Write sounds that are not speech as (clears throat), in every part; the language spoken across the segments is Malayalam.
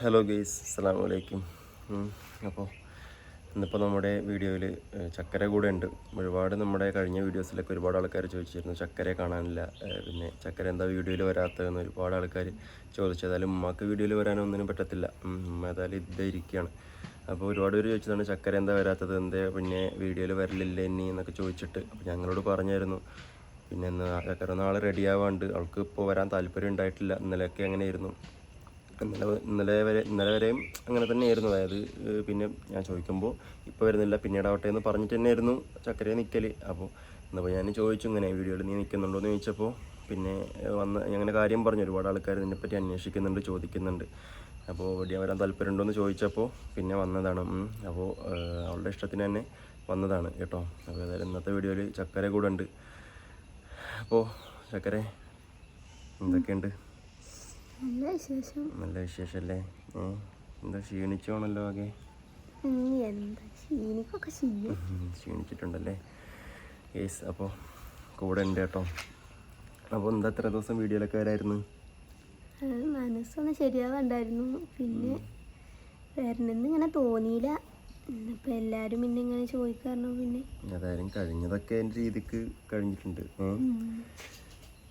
ഹലോ ഗെയ്സ് അസ്സാം വലൈക്കും അപ്പോൾ ഇന്നിപ്പോൾ നമ്മുടെ വീഡിയോയിൽ ചക്കര കൂടെ ഉണ്ട്. ഒരുപാട് നമ്മുടെ കഴിഞ്ഞ വീഡിയോസിലൊക്കെ ഒരുപാട് ആൾക്കാർ ചോദിച്ചിരുന്നു ചക്കരയെ കാണാനില്ല. പിന്നെ ചക്കര എന്താ വീഡിയോയിൽ വരാത്തതെന്ന് ഒരുപാട് ആൾക്കാർ ചോദിച്ചു ഏതായാലും ഉമ്മാക്ക് വീഡിയോയിൽ വരാനൊന്നിനും പറ്റത്തില്ല. ഉമ്മ ഏതായാലും ഇതേ ഇരിക്കുകയാണ് അപ്പോൾ ഒരുപാട് പേര് ചോദിച്ചതാണ് ചക്കര എന്താ വരാത്തത്? എന്തേ? പിന്നെ വീഡിയോയിൽ വരലില്ല ഇനി എന്നൊക്കെ ചോദിച്ചിട്ട്. അപ്പോൾ ഞങ്ങളോട് പറഞ്ഞായിരുന്നു. പിന്നെ ചക്കര നാളെ റെഡിയാവാണ്ട് അവൾക്ക് ഇപ്പോൾ വരാൻ താല്പര്യം ഉണ്ടായിട്ടില്ല. ഇന്നലെയൊക്കെ അങ്ങനെയായിരുന്നു. ഇന്നലെ ഇന്നലെ വരെ ഇന്നലെ വരെയും അങ്ങനെ തന്നെയായിരുന്നു. അതായത് പിന്നെ ഞാൻ ചോദിക്കുമ്പോൾ ഇപ്പോൾ വരുന്നില്ല പിന്നീട് പിന്നീടാവട്ടെ എന്ന് പറഞ്ഞിട്ട് തന്നെയായിരുന്നു ചക്കരയെ നിൽക്കൽ അപ്പോൾ എന്നപ്പോൾ ഞാൻ ചോദിച്ചു ഇങ്ങനെ വീഡിയോയിൽ നീ നിൽക്കുന്നുണ്ടോ എന്ന് ചോദിച്ചപ്പോൾ പിന്നെ വന്ന് അങ്ങനെ കാര്യം പറഞ്ഞു. ഒരുപാട് ആൾക്കാർ ഇതിനെപ്പറ്റി അന്വേഷിക്കുന്നുണ്ട് ചോദിക്കുന്നുണ്ട്. അപ്പോൾ ഇവിടെ വരാൻ താല്പര്യമുണ്ടോ എന്ന് ചോദിച്ചപ്പോൾ പിന്നെ വന്നതാണ്. അപ്പോൾ അവളുടെ ഇഷ്ടത്തിന് തന്നെ വന്നതാണ് കേട്ടോ. അപ്പോൾ ഏതായാലും ഇന്നത്തെ വീഡിയോയിൽ ചക്കര കൂടെ ഉണ്ട്. അപ്പോൾ ചക്കര എന്തൊക്കെയുണ്ട്? നല്ല വിശേഷം. നല്ല വിശേഷമല്ലേ എന്താ ക്ഷീണിച്ചോണല്ലോ ആകെ? ക്ഷീണിച്ചിട്ടുണ്ടല്ലേ? യേസ് അപ്പോൾ കൂടെ ഉണ്ട് കേട്ടോ. അപ്പോൾ എന്താ എത്ര ദിവസം വീഡിയോയിലൊക്കെ വരായിരുന്നു മനസ്സൊന്നും ശരിയാവണ്ടായിരുന്നു. പിന്നെ വരണമെന്ന് ഇങ്ങനെ തോന്നിയില്ല. ഇപ്പം എല്ലാവരും പിന്നെ ഇങ്ങനെ ചോദിക്കാറുണ്ടോ. പിന്നെ ഏതായാലും കഴിഞ്ഞതൊക്കെ എന്റെ രീതിക്ക് കഴിഞ്ഞിട്ടുണ്ട്.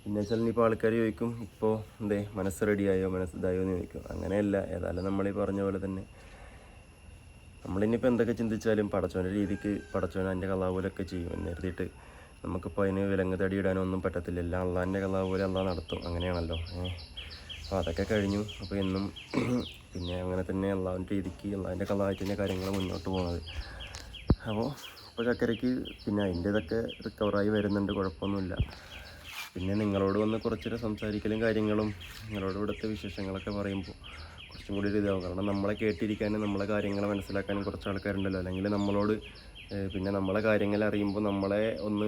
പിന്നെ വെച്ചാൽ ഇനിയിപ്പോൾ ആൾക്കാർ ചോദിക്കും ഇപ്പോൾ എന്തേ മനസ്സ് റെഡിയായോ മനസ്സ് ഇതായോ? എന്ന് ചോദിക്കും. അങ്ങനെയല്ല. ഏതായാലും നമ്മൾ ഈ പറഞ്ഞ പോലെ തന്നെ. നമ്മളിനിപ്പോൾ എന്തൊക്കെ ചിന്തിച്ചാലും പടച്ചോന്റെ രീതിക്ക് പടച്ചോൻ അതിന്റെ കലാപോലൊക്കെ ചെയ്യും എന്ന് കരുതിയിട്ട് നമുക്കിപ്പോൾ അതിന് വിലങ്ങ് തടിയിടാനോ ഒന്നും പറ്റത്തില്ല. എല്ലാം അള്ളാന്റെ കലാപോലെ അള്ളാഹ് നടത്തും. അങ്ങനെയാണല്ലോ. അപ്പോൾ അതൊക്കെ കഴിഞ്ഞു. അപ്പോൾ എന്നും (clears throat) പിന്നെ അങ്ങനെ തന്നെ അള്ളാവിന്റെ രീതിക്ക് അള്ളാഹിന്റെ തന്നെ കാര്യങ്ങൾ മുന്നോട്ട് പോകുന്നത് അപ്പോൾ ഇപ്പോൾ ചക്കരയ്ക്ക് പിന്നെ അതിന്റേതൊക്കെ റിക്കവറായി വരുന്നുണ്ട്. കുഴപ്പമൊന്നുമില്ല. പിന്നെ നിങ്ങളോട് വന്ന് കുറച്ചൊരു സംസാരിക്കലും കാര്യങ്ങളും നിങ്ങളോട് ഇവിടുത്തെ വിശേഷങ്ങളൊക്കെ പറയുമ്പോൾ കുറച്ചും കൂടി ഒരു ഇതാവും. കാരണം നമ്മളെ കേട്ടിരിക്കാനും നമ്മളെ കാര്യങ്ങൾ മനസ്സിലാക്കാനും കുറച്ച് ആൾക്കാരുണ്ടല്ലോ. അല്ലെങ്കിൽ നമ്മളോട് പിന്നെ നമ്മളെ കാര്യങ്ങൾ അറിയുമ്പോൾ നമ്മളെ ഒന്ന്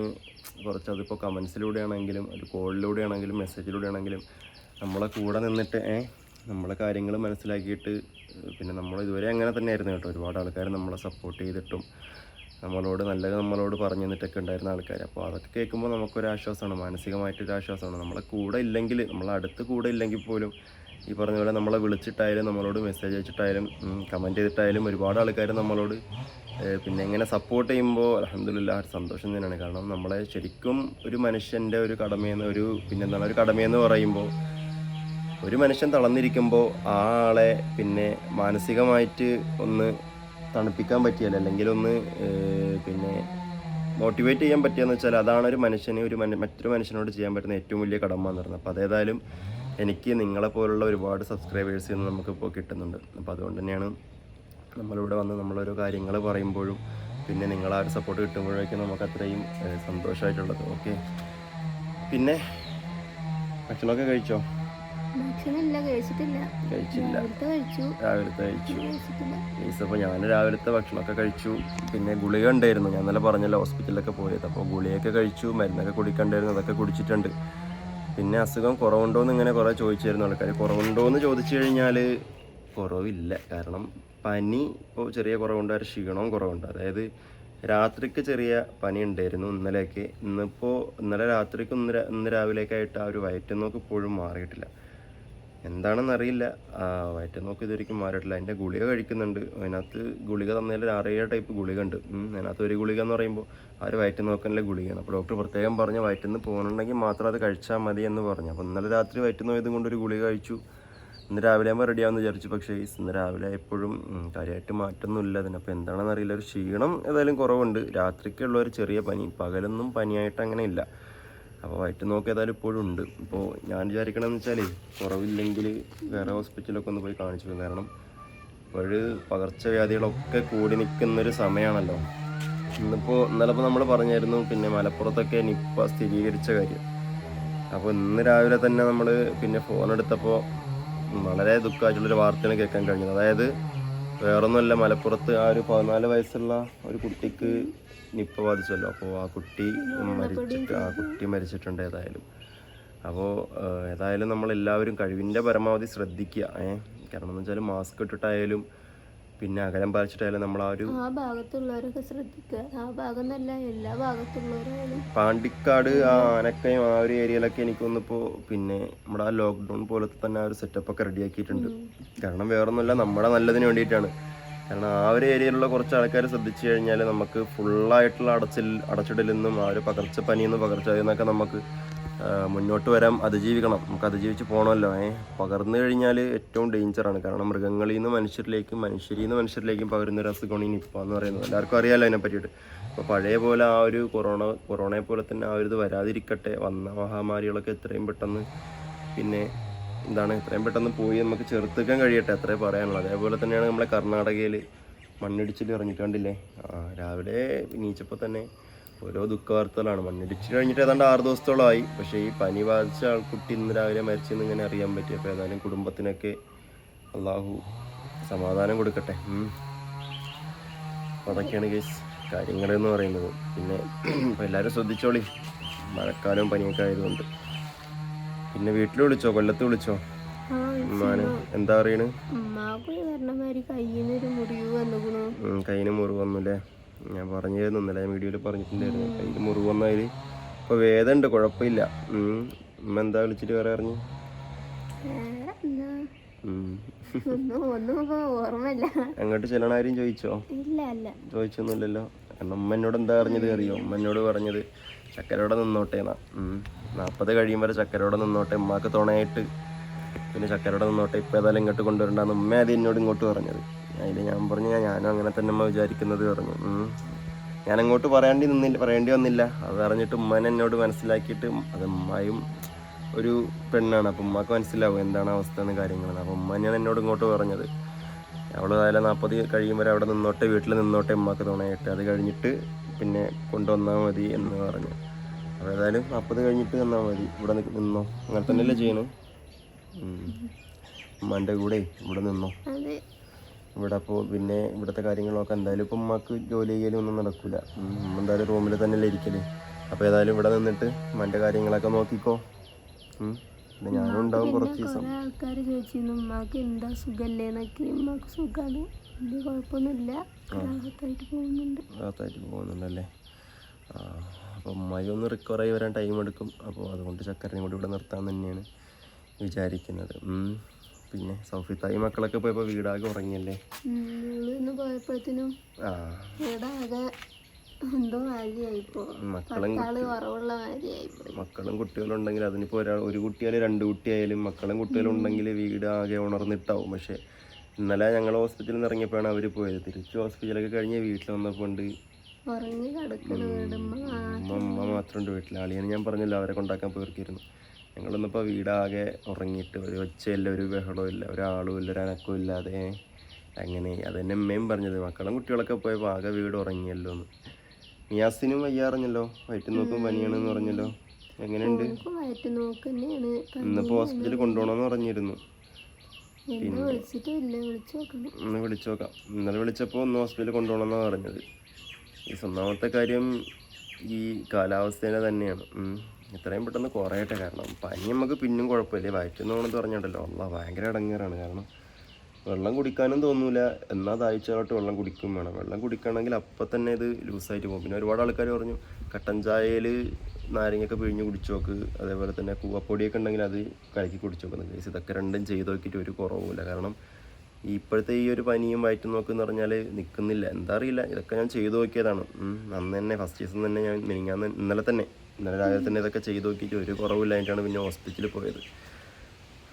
കുറച്ച് അതിപ്പോൾ കമൻസിലൂടെ ആണെങ്കിലും ഒരു കോളിലൂടെ ആണെങ്കിലും മെസ്സേജിലൂടെ ആണെങ്കിലും നമ്മളെ കൂടെ നിന്നിട്ട് നമ്മളെ കാര്യങ്ങൾ മനസ്സിലാക്കിയിട്ട് പിന്നെ നമ്മൾ ഇതുവരെ അങ്ങനെ തന്നെയായിരുന്നു കേട്ടോ. ഒരുപാട് ആൾക്കാർ നമ്മളെ സപ്പോർട്ട് ചെയ്തിട്ടും നമ്മളോട് നല്ലത് നമ്മളോട് പറഞ്ഞു തന്നിട്ടൊക്കെ ഉണ്ടായിരുന്ന ആൾക്കാർ അപ്പോൾ അതൊക്കെ കേൾക്കുമ്പോൾ നമുക്കൊരു ആശ്വാസമാണ് മാനസികമായിട്ടൊരു ആശ്വാസമാണ് നമ്മളെ കൂടെ ഇല്ലെങ്കിൽ നമ്മളെ അടുത്ത് കൂടെ ഇല്ലെങ്കിൽ പോലും ഈ പറഞ്ഞ പോലെ നമ്മളെ വിളിച്ചിട്ടായാലും നമ്മളോട് മെസ്സേജ് അയച്ചിട്ടായാലും കമന്റ് ചെയ്തിട്ടായാലും ഒരുപാട് ആൾക്കാർ നമ്മളോട് പിന്നെ ഇങ്ങനെ സപ്പോർട്ട് ചെയ്യുമ്പോൾ അലഹമില്ല സന്തോഷം തന്നെയാണ്. കാരണം നമ്മളെ ശരിക്കും ഒരു മനുഷ്യന്റെ ഒരു കടമയെന്ന് ഒരു പിന്നെ എന്താണ് ഒരു കടമയെന്ന് പറയുമ്പോൾ ഒരു മനുഷ്യൻ തളർന്നിരിക്കുമ്പോൾ ആ ആളെ പിന്നെ മാനസികമായിട്ട് ഒന്ന് തണുപ്പിക്കാൻ പറ്റിയല്ല അല്ലെങ്കിൽ ഒന്ന് പിന്നെ മോട്ടിവേറ്റ് ചെയ്യാൻ പറ്റിയെന്ന് വെച്ചാൽ അതാണ് ഒരു മനുഷ്യന് ഒരു മറ്റൊരു മനുഷ്യനോട് ചെയ്യാൻ പറ്റുന്ന ഏറ്റവും വലിയ കടമ എന്ന് പറയുന്നത്. അപ്പോൾ അതേതായാലും എനിക്ക് നിങ്ങളെ പോലുള്ള ഒരുപാട് സബ്സ്ക്രൈബേഴ്സ് ഇന്ന് നമുക്കിപ്പോൾ കിട്ടുന്നുണ്ട്. അപ്പോൾ അതുകൊണ്ട് തന്നെയാണ് നമ്മളിവിടെ വന്ന് നമ്മളോരോ കാര്യങ്ങൾ പറയുമ്പോഴും പിന്നെ നിങ്ങൾ ആ ഒരു സപ്പോർട്ട് കിട്ടുമ്പോഴേക്കും നമുക്ക് അത്രയും സന്തോഷമായിട്ടുള്ളത്. ഓക്കെ പിന്നെ ഭക്ഷണമൊക്കെ കഴിച്ചോ? കഴിച്ചില്ല. രാവിലത്തെ കഴിച്ചു. അപ്പോൾ ഞാൻ രാവിലത്തെ ഭക്ഷണമൊക്കെ കഴിച്ചു. പിന്നെ ഗുളിക ഉണ്ടായിരുന്നു. ഞാൻ നല്ല പറഞ്ഞല്ലോ ഹോസ്പിറ്റലിലൊക്കെ പോയത്. അപ്പോൾ ഗുളികയൊക്കെ കഴിച്ചു മരുന്നൊക്കെ കുടിക്കണ്ടായിരുന്നു അതൊക്കെ കുടിച്ചിട്ടുണ്ട്. പിന്നെ അസുഖം കുറവുണ്ടോ എന്ന് ഇങ്ങനെ കുറേ ചോദിച്ചായിരുന്നു ആൾക്കാർ കുറവുണ്ടോ എന്ന് ചോദിച്ചു കഴിഞ്ഞാൽ കുറവില്ല. കാരണം പനി ഇപ്പോൾ ചെറിയ കുറവുണ്ട് ഒരു ക്ഷീണവും കുറവുണ്ട്. അതായത് രാത്രിക്ക് ചെറിയ പനി ഉണ്ടായിരുന്നു ഇന്നലെയൊക്കെ. ഇന്നിപ്പോൾ ഇന്നലെ രാത്രിക്കും ഇന്ന് ഇന്ന് രാവിലേക്കായിട്ട് ആ ഒരു വയറ്റുന്നോക്ക് ഇപ്പോഴും മാറിയിട്ടില്ല. എന്താണെന്ന് അറിയില്ല നോക്കി വയറ്റുന്നോക്ക് ഇതുവരെയ്ക്കും മാറിയിട്ടില്ല. അതിന്റെ ഗുളിക കഴിക്കുന്നുണ്ട്. അതിനകത്ത് ഗുളിക തന്നതിൽ ഒരു അറിയ ടൈപ്പ് ഗുളിക ഉണ്ട്. അതിനകത്ത് ഒരു ഗുളിക എന്ന് പറയുമ്പോൾ ആ ഒരു വയറ്റുന്നോക്കന്റെ ഗുളികയാണ്. അപ്പോൾ ഡോക്ടർ പ്രത്യേകം പറഞ്ഞു വയറ്റുനിന്ന് പോകുന്നുണ്ടെങ്കിൽ മാത്രം അത് കഴിച്ചാൽ മതി എന്ന് പറഞ്ഞു. അപ്പോൾ ഇന്നലെ രാത്രി വയറ്റുന്നോയത് കൊണ്ട് ഒരു ഗുളിക കഴിച്ചു. ഇന്ന് രാവിലെ ആകുമ്പോൾ റെഡി ആവുമെന്ന് വിചാരിച്ചു. പക്ഷേ ഇന്ന് രാവിലെ എപ്പോഴും കാര്യമായിട്ട് മാറ്റമൊന്നുമില്ല അതിന്. അപ്പോൾ എന്താണെന്ന് അറിയില്ല ഒരു ക്ഷീണം ഏതായാലും കുറവുണ്ട്. രാത്രിക്കുള്ള ഒരു ചെറിയ പനി. പകലൊന്നും പനിയായിട്ട് അങ്ങനെ ഇല്ല. അപ്പോൾ വയറ്റ് നോക്ക് ഏതായാലും ഇപ്പോഴും ഉണ്ട്. ഇപ്പോൾ ഞാൻ വിചാരിക്കണമെന്ന് വെച്ചാൽ കുറവില്ലെങ്കിൽ വേറെ ഹോസ്പിറ്റലൊക്കെ ഒന്ന് പോയി കാണിച്ചു പോകും. കാരണം ഇപ്പോഴ് പകർച്ചവ്യാധികളൊക്കെ കൂടി നിൽക്കുന്നൊരു സമയമാണല്ലോ ഇന്നിപ്പോൾ ഇന്നലെ നമ്മൾ പറഞ്ഞായിരുന്നു പിന്നെ മലപ്പുറത്തൊക്കെ നിപ്പ സ്ഥിരീകരിച്ച കാര്യം. അപ്പോൾ ഇന്ന് രാവിലെ തന്നെ നമ്മൾ പിന്നെ ഫോൺ എടുത്തപ്പോൾ വളരെ ദുഃഖമായിട്ടുള്ളൊരു വാർത്തയാണ് കേൾക്കാൻ കഴിഞ്ഞത്. അതായത് വേറൊന്നുമല്ല മലപ്പുറത്ത് ആ ഒരു പതിനാല് വയസ്സുള്ള ഒരു കുട്ടിക്ക് നിപ്പ ബാധിച്ചല്ലോ. അപ്പോൾ ആ കുട്ടി മരിച്ചിട്ട് ആ കുട്ടി മരിച്ചിട്ടുണ്ട് ഏതായാലും. അപ്പോൾ ഏതായാലും നമ്മളെല്ലാവരും കഴിവിന്റെ പരമാവധി ശ്രദ്ധിക്കുക ഏ. കാരണം എന്ന് വെച്ചാൽ മാസ്ക് ഇട്ടിട്ടായാലും പിന്നെ അകലം പാലിച്ചിട്ടായാലും നമ്മൾ ആ ഒരു ആ ഭാഗത്തുള്ളവരൊക്കെ ശ്രദ്ധിക്കുക. ആ ഭാഗം എല്ലാ ഭാഗത്തുള്ളവരായാലും പാണ്ടിക്കാട് ആ ആനക്കയം ആ ഒരു ഏരിയയിലൊക്കെ എനിക്ക് തോന്നിപ്പോൾ പിന്നെ നമ്മുടെ ആ ലോക്ക്ഡൗൺ പോലത്തെ തന്നെ ആ ഒരു സെറ്റപ്പ് ഒക്കെ റെഡിയാക്കിയിട്ടുണ്ട് കാരണം വേറൊന്നുമല്ല നമ്മുടെ നല്ലതിന് വേണ്ടിയിട്ടാണ്. കാരണം ആ ഒരു ഏരിയയിലുള്ള കുറച്ച് ആൾക്കാർ ശ്രദ്ധിച്ചു കഴിഞ്ഞാൽ നമുക്ക് ഫുള്ളായിട്ടുള്ള അടച്ചിൽ അടച്ചിടലിൽ നിന്നും ആ ഒരു പകർച്ചപ്പനിയിൽ നിന്നും പകർച്ചവ്യാധിയിൽ നിന്നൊക്കെ നമുക്ക് മുന്നോട്ട് വരാൻ അതിജീവിക്കണം. നമുക്ക് അതിജീവിച്ച് പോകണമല്ലോ ഏ പകർന്നു കഴിഞ്ഞാൽ ഏറ്റവും ഡേഞ്ചറാണ് കാരണം മൃഗങ്ങളിൽ നിന്ന് മനുഷ്യരിലേക്കും മനുഷ്യരിൽ നിന്ന് മനുഷ്യരിലേക്കും പകരുന്ന ഒരു അസുഖമാണ് ഈ നിപ്പ എന്ന് പറയുന്നത്. എല്ലാവർക്കും അറിയാമല്ലോ അതിനെ പറ്റിയിട്ട്. അപ്പോൾ പഴയ പോലെ ആ ഒരു കൊറോണ കൊറോണയെ പോലെ തന്നെ ആ ഒരു ഇത് വരാതിരിക്കട്ടെ. വന്ന മഹാമാരികളൊക്കെ എത്രയും പെട്ടെന്ന് പിന്നെ എന്താണ് എത്രയും പെട്ടെന്ന് പോയി നമുക്ക് ചെറുത്തുക്കാൻ കഴിയട്ടെ അത്രേ പറയാനുള്ളത് അതേപോലെ തന്നെയാണ് നമ്മളെ കർണാടകയിൽ മണ്ണിടിച്ചിൽ ഇറങ്ങിയിട്ട് കണ്ടില്ലേ? ആ രാവിലെ നീച്ചപ്പോൾ തന്നെ ഓരോ ദുഃഖവാർത്തകളാണ്. മണ്ണിടിച്ചിൽ കഴിഞ്ഞിട്ട് ഏതാണ്ട് ആറ് ദിവസത്തോളമായി. പക്ഷേ ഈ പനി ബാധിച്ച ആൾക്കുട്ടി ഇന്ന് രാവിലെ മരിച്ചെന്ന് ഇങ്ങനെ അറിയാൻ പറ്റി. അപ്പോൾ ഏതായാലും കുടുംബത്തിനൊക്കെ അള്ളാഹു സമാധാനം കൊടുക്കട്ടെ. അതൊക്കെയാണ് കേസ് കാര്യങ്ങളെന്ന് പറയുന്നത്. പിന്നെ ഇപ്പോൾ എല്ലാവരും ശ്രദ്ധിച്ചോളി. മഴക്കാലവും പനിയൊക്കെ ആയതുകൊണ്ട്. പിന്നെ വീട്ടിൽ വിളിച്ചോ? കൊല്ലത്ത് വിളിച്ചോ? ഉമ്മാന്. എന്താ പറയണ്? കയ്യിന് മുറിവ് വന്നില്ലേ? ഞാൻ പറഞ്ഞിരുന്നു ഇന്നലെ വീഡിയോയിൽ പറഞ്ഞിട്ടുണ്ടായിരുന്നു. കയ്യിൽ മുറിവ് വന്നതിൽ ഇപ്പൊ വേദന ഉണ്ട് കുഴപ്പമില്ല. ഉം. ഉമ്മ എന്താ വിളിച്ചിട്ട് വേറെ അറിഞ്ഞു അങ്ങോട്ട് ചെല്ലണാരും ചോദിച്ചോ? ചോദിച്ചൊന്നുമില്ലല്ലോ. കാരണം ഉമ്മ എന്നോട് എന്താ അറിഞ്ഞത് അറിയോ? ഉമ്മ എന്നോട് പറഞ്ഞത് ചക്കരോടെ നിന്നോട്ടേന്നാ നാൽപ്പത് കഴിയും വരെ ചക്കരയോടെ നിന്നോട്ടെ. ഉമ്മാക്ക് തുണയായിട്ട് പിന്നെ ചക്കരയോടെ നിന്നോട്ടെ. ഇപ്പം ഏതായാലും ഇങ്ങോട്ട് കൊണ്ടുവരണ്ടെന്ന് ഉമ്മ അത് എന്നോട് ഇങ്ങോട്ട് പറഞ്ഞത്. അതിൽ ഞാൻ പറഞ്ഞു "ഞാൻ- ഞാനും അങ്ങനെ തന്നെ അമ്മ വിചാരിക്കുന്നത് പറഞ്ഞു. ഞാൻ അങ്ങോട്ട് പറയേണ്ടി നിന്നില്ല പറയേണ്ടി വന്നില്ല. അത് അറിഞ്ഞിട്ട് ഉമ്മനെ എന്നോട് മനസ്സിലാക്കിയിട്ട് അത് ഉമ്മായും ഒരു പെണ്ണാണ്. അപ്പം ഉമ്മാക്ക് മനസ്സിലാവും എന്താണ് അവസ്ഥ എന്ന് കാര്യങ്ങൾ അപ്പം ഉമ്മ തന്നെയാണ് എന്നോട് ഇങ്ങോട്ട് പറഞ്ഞത്. അവൾ അതായത് നാൽപ്പത് കഴിയുമ്പോൾ അവിടെ നിന്നോട്ടെ വീട്ടിൽ നിന്നോട്ടെ ഉമ്മാക്ക് തുണയായിട്ട് അത് കഴിഞ്ഞിട്ട് പിന്നെ കൊണ്ടുവന്നാൽ മതി എന്ന് പറഞ്ഞു. അപ്പോൾ ഏതായാലും നാൽപ്പത് കഴിഞ്ഞിട്ട് തന്നാൽ മതി. ഇവിടെ നിന്നോ. അങ്ങനെ തന്നെയല്ലേ ചെയ്യണേ? ഉമ്മാന്റെ കൂടെ ഇവിടെ നിന്നോ? ഇവിടെ അപ്പോൾ പിന്നെ ഇവിടുത്തെ കാര്യങ്ങളൊക്കെ എന്തായാലും ഇപ്പം ഉമ്മക്ക് ജോലി ചെയ്യലും ഒന്നും നടക്കില്ല എന്തായാലും റൂമിൽ തന്നെയല്ലേ ഇരിക്കൽ. അപ്പോൾ ഏതായാലും ഇവിടെ നിന്നിട്ട് ഉമ്മന്റെ കാര്യങ്ങളൊക്കെ നോക്കിക്കോ. പിന്നെ ഞാനും ഉണ്ടാവും കുറച്ച് ദിവസം. ആൾക്കാർ ചോദിച്ചിരുന്നു ഉമ്മാക്ക് എന്താ സുഖല്ലേ? എന്നൊക്കെ. ഉമ്മാക്ക് സുഖമാണ് വലിയ കുഴപ്പമൊന്നുമില്ല. റാഹത്തായിട്ട് പോകുന്നുണ്ട്. ഭാഗത്തായിട്ട് പോകുന്നുണ്ടല്ലേ? അപ്പോൾ ഉമ്മായി ഒന്ന് റിക്കവർ ആയി വരാൻ ടൈം എടുക്കും. അപ്പോൾ അതുകൊണ്ട് ചക്കരനെ കൂടി ഇവിടെ നിർത്താൻ തന്നെയാണ് വിചാരിക്കുന്നത്. പിന്നെ സൗഫിത്തായി മക്കളൊക്കെ പോയപ്പോൾ വീടാകെ ഉറങ്ങിയല്ലേ? പോയപ്പോഴത്തേനും ആ. ഇവിടെ ആകെ എന്തോ മക്കളും കുറവുള്ള മക്കളും കുട്ടികളും ഉണ്ടെങ്കിൽ അതിനിപ്പോ ഒരാൾ ഒരു കുട്ടിയായാലും രണ്ട് കുട്ടിയായാലും മക്കളും കുട്ടികളും ഉണ്ടെങ്കിൽ വീട് ആകെ ഉണർന്നിട്ടാവും. പക്ഷെ ഇന്നലെ ഞങ്ങൾ ഹോസ്പിറ്റലിൽ നിന്ന് ഇറങ്ങിയപ്പോഴാണ് അവർ പോയത്. തിരിച്ച് ഹോസ്പിറ്റലൊക്കെ കഴിഞ്ഞ് വീട്ടിൽ വീടുമ്പോ അമ്മ അമ്മ മാത്രമുണ്ട് വീട്ടിൽ ആളിയാണ് ഞാൻ പറഞ്ഞില്ല അവരെ കൊണ്ടാക്കാൻ പോയിരിക്കുന്നു ഞങ്ങളൊന്നിപ്പോൾ വീടാകെ ഉറങ്ങിയിട്ട് ഒരു ഒച്ചയില്ല ഒരു ബഹളവും ഇല്ല ഒരാളും ഇല്ല ഒരു അനക്കവും ഇല്ലാതെ. അങ്ങനെ അതെന്നെ അമ്മയും പറഞ്ഞത്. മക്കളും കുട്ടികളൊക്കെ പോയപ്പോൾ ആകെ വീട് ഉറങ്ങിയല്ലോ എന്ന് മിയാസിനും വയ്യാറിഞ്ഞല്ലോ. വയറ്റിൽ നോക്കും പനിയാണെന്ന് പറഞ്ഞല്ലോ. എങ്ങനെയുണ്ട്? ഇന്നിപ്പോ ഹോസ്പിറ്റലിൽ കൊണ്ടുപോകണമെന്ന് പറഞ്ഞിരുന്നു. ഒന്ന് വിളിച്ചു നോക്കാം. ഇന്നലെ വിളിച്ചപ്പോൾ ഒന്ന് ഹോസ്പിറ്റലിൽ കൊണ്ടുപോകണമെന്നാണ് പറഞ്ഞത്. ഈ ഒന്നാമത്തെ കാര്യം ഈ കാലാവസ്ഥേനെ തന്നെയാണ്. എത്രയും പെട്ടെന്ന് കുറയട്ടെ. കാരണം പനി നമുക്ക് പിന്നും കുഴപ്പമില്ല. വയറ്റുന്നോണെന്ന് പറഞ്ഞിട്ടല്ലോ. അല്ല ഭയങ്കര ഇടങ്ങേറാണ്. കാരണം വെള്ളം കുടിക്കാനും തോന്നൂല. എന്നാൽ ദാഹിച്ചാലോട്ട് വെള്ളം കുടിക്കും വേണം. വെള്ളം കുടിക്കണമെങ്കിൽ അപ്പം തന്നെ ഇത് ലൂസായിട്ട് പോകും. പിന്നെ ഒരുപാട് ആൾക്കാർ പറഞ്ഞു കട്ടൻ ചായയിൽ നാരങ്ങയൊക്കെ പിഴിഞ്ഞ് കുടിച്ചു നോക്ക് അതേപോലെ തന്നെ കൂവപ്പൊടിയൊക്കെ ഉണ്ടെങ്കിൽ അത് കലക്കി കുടിച്ചു നോക്കുന്നത് ഇതൊക്കെ രണ്ടും ചെയ്ത് നോക്കിയിട്ട് ഒരു കുറവുമില്ല. കാരണം ഇപ്പോഴത്തെ ഈ ഒരു പനിയും വയറ്റും നോക്കെന്ന് പറഞ്ഞാൽ നിൽക്കുന്നില്ല എന്താ അറിയില്ല. ഇതൊക്കെ ഞാൻ ചെയ്തു നോക്കിയതാണ്. അന്ന് തന്നെ ഫസ്റ്റ് ദിവസം തന്നെ ഞാൻ മിനിങ്ങാന്ന് ഇന്നലെ തന്നെ. ഇന്നലെ രാവിലെ തന്നെ ഇതൊക്കെ ചെയ്തു നോക്കിയിട്ട് ഒരു കുറവില്ലായിട്ടാണ് പിന്നെ ഹോസ്പിറ്റലിൽ പോയത്.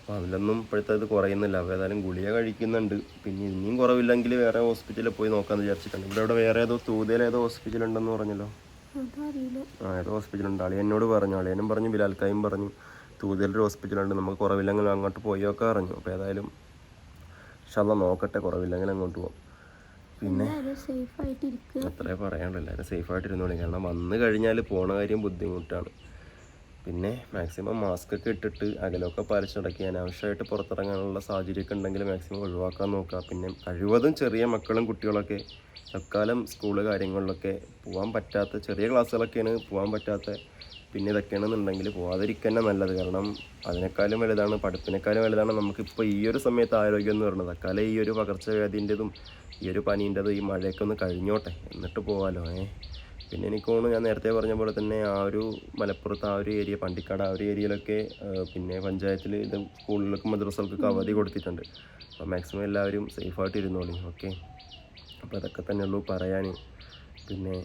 അപ്പോൾ അതിലൊന്നും ഇപ്പോഴത്തെ ഇത് കുറയുന്നില്ല. അപ്പോൾ ഏതായാലും ഗുളിക കഴിക്കുന്നുണ്ട്. പിന്നെ ഇനിയും കുറവില്ലെങ്കിൽ വേറെ ഹോസ്പിറ്റലിൽ പോയി നോക്കാമെന്ന് വിചാരിച്ചിട്ടുണ്ട് ഇവിടെ ഇവിടെ വേറെ ഏതോ തൂതയിൽ ഏതോ ഹോസ്പിറ്റൽ ഉണ്ടെന്ന് പറഞ്ഞല്ലോ? ആ ഏതോ ഹോസ്പിറ്റലുണ്ട്. അളി എന്നോട് പറഞ്ഞു. അളിയനും പറഞ്ഞു ബിലാൽക്കായും പറഞ്ഞു. തൂതയിലൊരു ഹോസ്പിറ്റൽ ഉണ്ട് നമുക്ക് കുറവില്ലെങ്കിൽ അങ്ങോട്ട് പോയൊക്കെ പറഞ്ഞു അപ്പോൾ ഏതായാലും ഷല്ല നോക്കട്ടെ. കുറവില്ലെങ്കിൽ അങ്ങോട്ട് പോകും പിന്നെ സേഫ് ആയിട്ട് ഇരിക്കുക അത്രേ പറയാനുള്ളൂ. എല്ലാവരും സേഫായിട്ട് ഇരുന്നോളി കാരണം വന്നു കഴിഞ്ഞാൽ പോണ കാര്യം ബുദ്ധിമുട്ടാണ്. പിന്നെ മാക്സിമം മാസ്ക് ഒക്കെ ഇട്ടിട്ട് അകലമൊക്കെ പാലിച്ച് നടക്കുക. അനാവശ്യമായിട്ട് പുറത്തിറങ്ങാനുള്ള സാഹചര്യമൊക്കെ ഉണ്ടെങ്കിൽ മാക്സിമം ഒഴിവാക്കാൻ നോക്കുക. പിന്നെ കഴിവതും ചെറിയ മക്കളും കുട്ടികളൊക്കെ തൽക്കാലം സ്കൂൾ കാര്യങ്ങളിലൊക്കെ പോകാൻ പറ്റാത്ത ചെറിയ ക്ലാസ്സുകളൊക്കെയാണ് പോകാൻ പറ്റാത്ത പിന്നെ ഇതൊക്കെയാണെന്നുണ്ടെങ്കിൽ പോകാതിരിക്കുക നല്ലത്. കാരണം അതിനേക്കാളും വലുതാണ് പഠിപ്പിനേക്കാളും വലുതാണ് നമുക്കിപ്പോൾ ഈ ഒരു സമയത്ത് ആരോഗ്യം എന്ന് പറയുന്നത്. അക്കാലം ഈ ഒരു പകർച്ചവ്യാധിന്റെതും ഈ ഒരു പനീന്റെതും ഈ മഴയൊക്കെ ഒന്ന് കഴിഞ്ഞോട്ടെ. എന്നിട്ട് പോകാമല്ലോ ഏ? പിന്നെ എനിക്ക് തോന്നുന്നു ഞാൻ നേരത്തെ പറഞ്ഞ പോലെ തന്നെ ആ ഒരു മലപ്പുറത്ത് ആ ഒരു ഏരിയ പണ്ടിക്കാട് ആ ഒരു ഏരിയയിലൊക്കെ പിന്നെ പഞ്ചായത്തിൽ ഇത് സ്കൂളിലൊക്കെ മദ്രസകൾക്കൊക്കെ അവധി കൊടുത്തിട്ടുണ്ട്. അപ്പോൾ മാക്സിമം എല്ലാവരും സേഫായിട്ട് ഇരുന്നോളി ഓക്കെ അപ്പോൾ അതൊക്കെ തന്നെ ഉള്ളൂ പറയാൻ പിന്നെ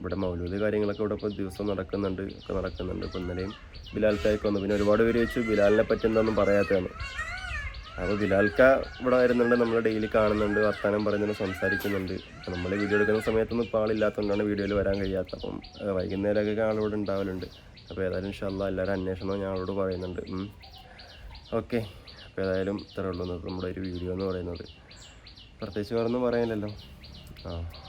ഇവിടെ മൗലൂദ് കാര്യങ്ങളൊക്കെ ഇവിടെ ഇപ്പോൾ ദിവസം നടക്കുന്നുണ്ട് ഒക്കെ നടക്കുന്നുണ്ട്. ഇപ്പോൾ ഇന്നലെയും ബിലാൽക്കായൊക്കെ വന്നു. പിന്നെ ഒരുപാട് പേര് ചോദിച്ചു ബിലാലിനെ പറ്റി എന്താണെന്നും പറയാത്തതാണ്. അപ്പോൾ ബിലാൽക്ക ഇവിടെ വരുന്നുണ്ട് നമ്മൾ ഡെയിലി കാണുന്നുണ്ട് വർത്തമാനം പറയുന്നുണ്ട് സംസാരിക്കുന്നുണ്ട്. നമ്മൾ വീഡിയോ എടുക്കുന്ന സമയത്തൊന്നും ഇപ്പോൾ ആളില്ലാത്തതുകൊണ്ടാണ് വീഡിയോയിൽ വരാൻ കഴിയാത്തത്. അപ്പം വൈകുന്നേരമൊക്കെ ആളിവിടെ ഉണ്ടാവലുണ്ട്. അപ്പോൾ ഏതായാലും ഇഷ്ടമല്ല എല്ലാവരും അന്വേഷണം ഞാൻ ആളോട് പറയുന്നുണ്ട്. ഓക്കെ. അപ്പോൾ ഏതായാലും ഇത്രേ ഉള്ളൂ. ഇന്നത്തെ നമ്മുടെ ഒരു വീഡിയോ എന്ന് പറയുന്നത്. പ്രത്യേകിച്ച് വേറൊന്നും പറയാനില്ലല്ലോ. ആ.